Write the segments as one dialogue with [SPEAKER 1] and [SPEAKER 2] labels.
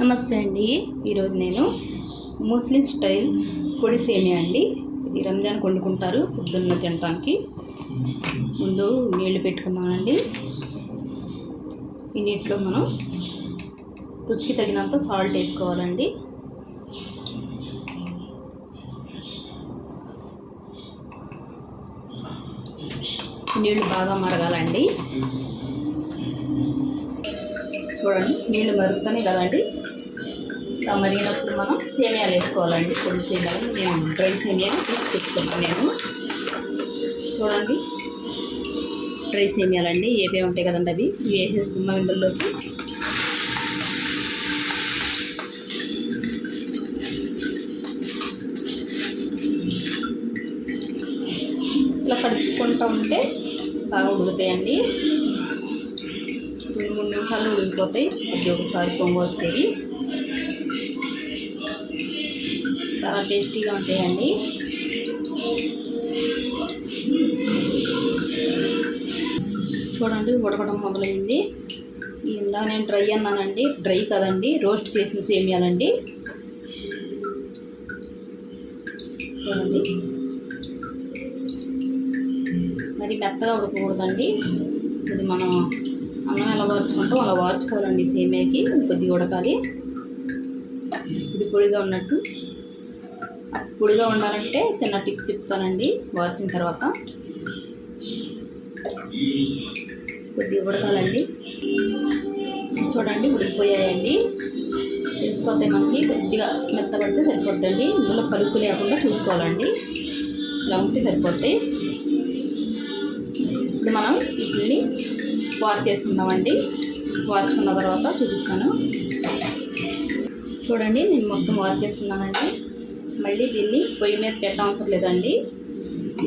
[SPEAKER 1] నమస్తే అండి. ఈరోజు నేను ముస్లిం స్టైల్ పొడి సేమియా అండి. ఇది రంజాన్ వండుకుంటారు పొద్దున్న తినటానికి. ముందు నీళ్ళు పెట్టుకున్నామండి ఈ నీటిలో మనం రుచికి తగినంత సాల్ట్ వేసుకోవాలండి. నీళ్ళు బాగా మరగాలండి. చూడండి నీళ్ళు మరుగుతానే కదండి. ఇలా మరిగినప్పుడు మనం సేమియాలు వేసుకోవాలండి. పొడి సేమియాలు నేను డ్రై సేమియాలు తీసి నేను చూడండి డ్రై సేమియాలు అండి ఏవే ఉంటాయి కదండి అవి? ఇవి వేసేసుకున్నాం ఇందులోకి ఇలా కడుక్కుంటూ ఉంటే బాగా ఉడుకుతాయండి. రెండు మూడు నిమిషాలు ఉడికిపోతాయి ఇది ఒకసారి పొంగు చాలా టేస్టీగా ఉంటాయండి. చూడండి ఉడకడం మొదలైంది. ఇందా నేను డ్రై అన్నానండి. డ్రై కదండి రోస్ట్ చేసిన సేమియాలండి. చూడండి. మరి మెత్తగా ఉడకకూడదండి. ఇది మనం అన్నం ఎలా వార్చుకుంటాం. అలా వార్చుకోవాలండి సేమియాకి. కొద్దిగా ఉడకాలి. ఇది పొడిగా ఉన్నట్టు. పొడిగా ఉండాలంటే చిన్న టిప్ చెప్తానండి వార్చిన తర్వాత. కొద్దిగా ఉడకాలండి. చూడండి ఉడికిపోయాయండి. తెలిసిపోతాయి మనకి కొద్దిగా మెత్తబడితే సరిపోద్దండి. ఇందులో పలుకు లేకుండా చూసుకోవాలండి. ఇలా ఉంటే సరిపోతాయి. ఇప్పుడు మనం వీటిని వాష్ చేసుకుందామండి. వార్చుకున్న తర్వాత చూపిస్తాను. చూడండి నేను మొత్తం వాష్ చేసుకున్నానండి. మళ్ళీ దీన్ని పొయ్యి మీద పెట్టవసరం లేదండి.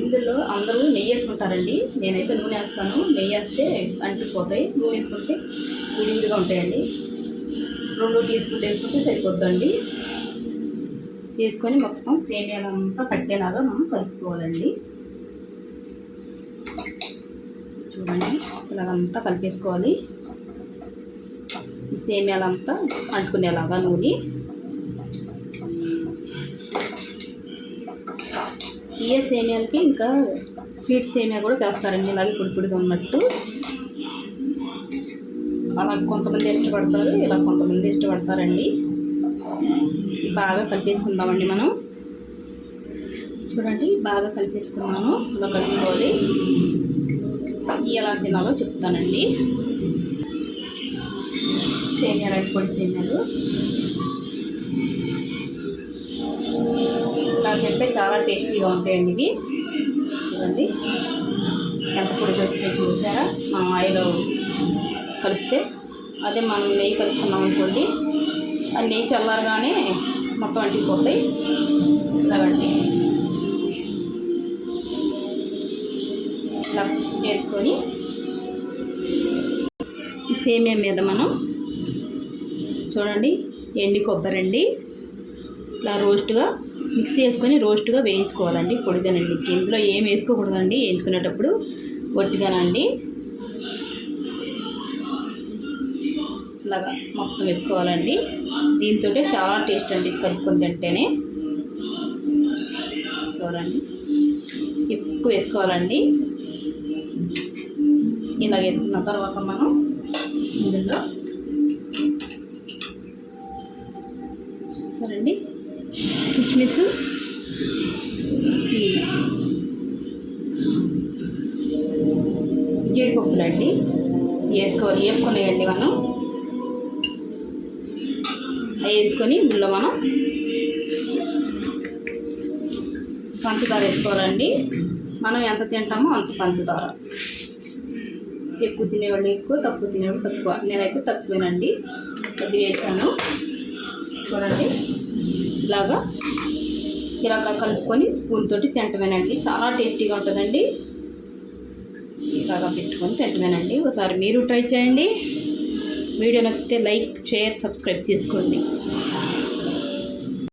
[SPEAKER 1] ఇందులో అందరూ నెయ్యి వేసుకుంటారండి. నేనైతే నూనె వేస్తాను. నెయ్యి వేస్తే అంటిపోతాయి నూనె వేసుకుంటే విడివిడిగా ఉంటాయండి. రెండు టీ స్పూన్ వేసుకుంటే సరిపోద్దండి. వేసుకొని మొత్తం సేమియాలంతా పట్టేలాగా మనం కలుపుకోవాలండి. చూడండి. ఇలాగంతా కలిపేసుకోవాలి. సేమ్యాలంతా అంటుకునేలాగా నూనె ఏ సేమ్యాలకి ఇంకా స్వీట్ సేమియా కూడా చేస్తారండి. ఇలాగే పొడిపొడిగా ఉన్నట్టు. అలా కొంతమంది ఇష్టపడతారు ఇలా కొంతమంది ఇష్టపడతారండి. బాగా కలిపేసుకుందామండి మనం. చూడండి బాగా కలిపేసుకున్నాను. ఇలా కలుపుకోవాలి. ఎలా తినాలో చెప్తానండి. సేమియా రైస్ పొడి సేమియాలు. ఇలా చెప్పే చాలా టేస్టీగా ఉంటాయండి ఇవి. చూడండి. ఎంత పొడి వచ్చి చూసారా? మనం ఆయిల్ కలిపితే అదే మనం నెయ్యి కలుపుకున్నాం అనుకోండి ఆ నెయ్యి చల్లారగానే మొత్తం అంటిపోతాయి. ఇలాగండి ఇలా వేసుకొని సేమియా మీద మనం చూడండి ఎండి కొబ్బరి అండి. ఇలా రోస్ట్గా మిక్సీ వేసుకొని రోస్ట్గా వేయించుకోవాలండి పొడిగానండి ఇందులో ఏం వేసుకోకూడదండి వేయించుకునేటప్పుడు ఒట్టిగానండి ఇలాగా మొత్తం వేసుకోవాలండి. దీంతో చాలా టేస్ట్ అండి కలుపుకొని తింటేనే. చూడండి ఎక్కువ వేసుకోవాలండి. ఇలా వేసుకున్న తర్వాత మనం ఇందులో చూస్తారండి. కిస్మిస్ జీడిపప్పులు అండి. వేసుకోవాలి వేపుకునేయండి మనం. అవి వేసుకొని ఇందులో మనం పంచదార వేసుకోవాలండి. మనం ఎంత తింటామో అంత పంచదార. ఎక్కువ తినేవాళ్ళు ఎక్కువ తక్కువ తినేవాళ్ళు తక్కువ. నేనైతే తక్కువేనండి. కొద్దిగా వేసాను. చూడండి. ఇలాగా ఇలా కలుపుకొని స్పూన్ తోటి తింటమేనండి. చాలా టేస్టీగా ఉంటుందండి. ఇలాగా పెట్టుకొని తింటమేనండి. ఒకసారి మీరు ట్రై చేయండి. వీడియో నచ్చితే లైక్ షేర్ సబ్స్క్రైబ్ చేసుకోండి.